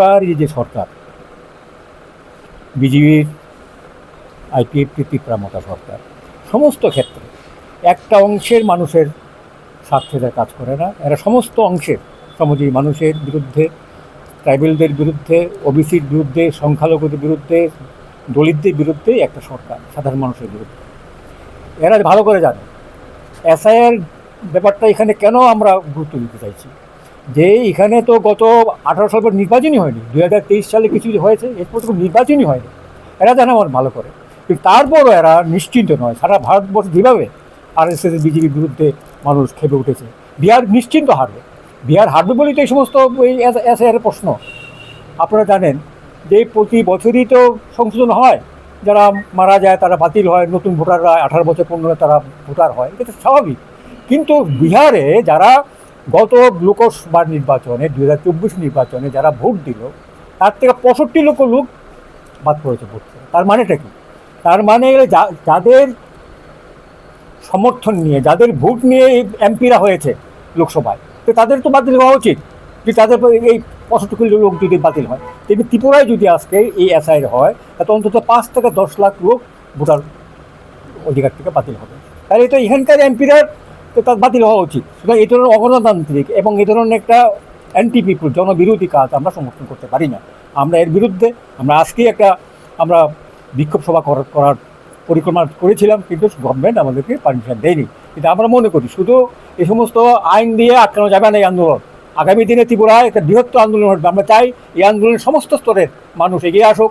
এই যে সরকার, বিজেপির আইপিএফ ত্রিপুরামতা সরকার, সমস্ত ক্ষেত্রে একটা অংশের মানুষের স্বার্থে কাজ করে না, এরা সমস্ত অংশের সমাজী মানুষের বিরুদ্ধে, ট্রাইবেলদের বিরুদ্ধে, ওবিসির বিরুদ্ধে, সংখ্যালঘুদের বিরুদ্ধে, দলিতদের বিরুদ্ধে একটা সরকার, সাধারণ মানুষের বিরুদ্ধে। এরা ভালো করে জানে। এসআইয়ের ব্যাপারটা এখানে কেন আমরা গুরুত্ব দিতে চাইছি? যে এখানে তো গত আঠারো সাল পর নির্বাচনই হয়নি দু হাজার তেইশ সালে কিছু হয়েছে, এরপর তো নির্বাচনই হয়নি। এরা জানে আমার ভালো করে। কিন্তু তারপরও এরা নিশ্চিন্ত নয়, সারা ভারতবর্ষ যেভাবে আর এস এস বিজেপির বিরুদ্ধে মানুষ খেপে উঠেছে, বিহার নিশ্চিন্ত হারবে। বিহার হারবে বলেই তো এই সমস্ত এই এস এর প্রশ্ন। আপনারা জানেন যে প্রতি বছরই তো সংশোধন হয়, যারা মারা যায় তারা বাতিল হয়, নতুন ভোটাররা আঠারো বছর পনেরো তারা ভোটার হয়, এটা তো স্বাভাবিক। কিন্তু বিহারে যারা গত লোকসভা নির্বাচনে দু হাজার চব্বিশ নির্বাচনে যারা ভোট দিল, তার থেকে পঁয়ষট্টি লক্ষ লোক বাদ পড়েছে ভোট তার মানেটা কি? তার মানে যাদের সমর্থন নিয়ে, যাদের ভোট নিয়ে এই এমপিরা হয়েছে লোকসভায়, তো তাদের তো বাতিল হওয়া উচিত। যে তাদের এই পঁয়ষট্টি কোটি লোক যদি বাতিল হয়, তেমনি ত্রিপুরায় যদি আজকে এই এসআইয়ের হয় তাতে অন্তত পাঁচ থেকে দশ লাখ লোক ভোটার অধিকার থেকে বাতিল হবে। তাহলে তো এখানকার এমপিরা তো তার বাতিল হওয়া উচিত। সুতরাং এই ধরনের অগণতান্ত্রিক এবং এই ধরনের একটা অ্যান্টি পিপুল জনবিরোধী কাজ আমরা সমর্থন করতে পারি না। আমরা এর বিরুদ্ধে, আমরা আজকেই একটা, আমরা বিক্ষোভ সভা করার পরিকল্পনা করেছিলাম, কিন্তু গভর্নমেন্ট আমাদেরকে পারমিশন দেয়নি। কিন্তু আমরা মনে করি, শুধু এই সমস্ত আইন দিয়ে আটকানো যাবে না এই আন্দোলন। আগামী দিনে ত্রিপুরায় একটা বৃহত্তর আন্দোলন হবে আমরা চাই এই আন্দোলনের সমস্ত স্তরের মানুষ এগিয়ে আসুক।